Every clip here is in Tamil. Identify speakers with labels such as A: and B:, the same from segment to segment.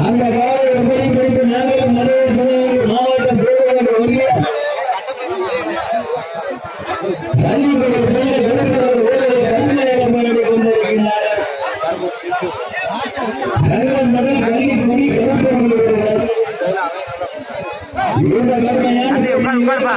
A: அந்த கால எப்படி குறித்து நாங்கள் நிறைவேற்ற மாவட்டம் ஒன்றிய உட்காருப்பா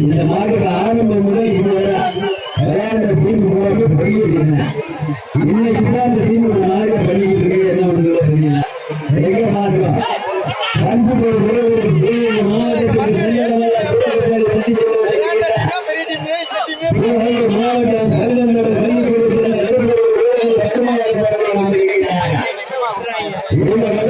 A: இந்த நாட்டில் ஆரம்பம் முதல் இதுவரை விளையாடுற டீம் உருவாக்கி போயிட்டு இருக்கேன் இன்னைக்கு தான் அந்த டீம் ஒரு மாதிரி பண்ணிக்கிட்டு இருக்கு என்ன மாவட்டம்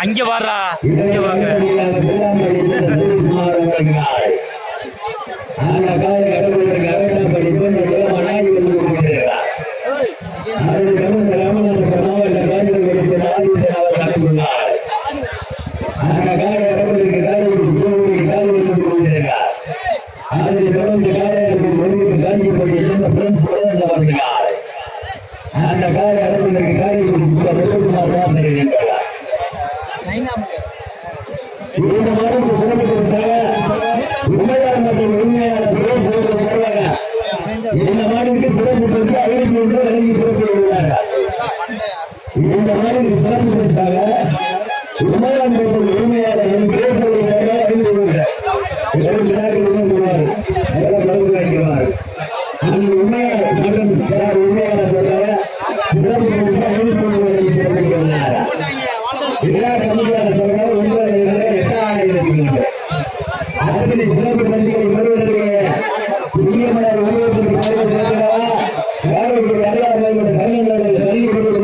B: அங்க வாரா இங்க வாங்க.
A: அந்த காலகட்டத்திற்கு காரியக்குமார் இந்த மாதம் சிறப்பித்திருக்கிறாங்க உண்மையான மற்றும் உண்மையான பிறகு சொல்றாங்க இந்த மாநிலத்தில் சிறப்பு பெற்று ஐநூத்தி ஒன்று விலகி சிறப்பு எழுதினாங்க இந்த மாநிலத்தில் சிறப்பு பெற்றாங்க உண்மையான Yeah.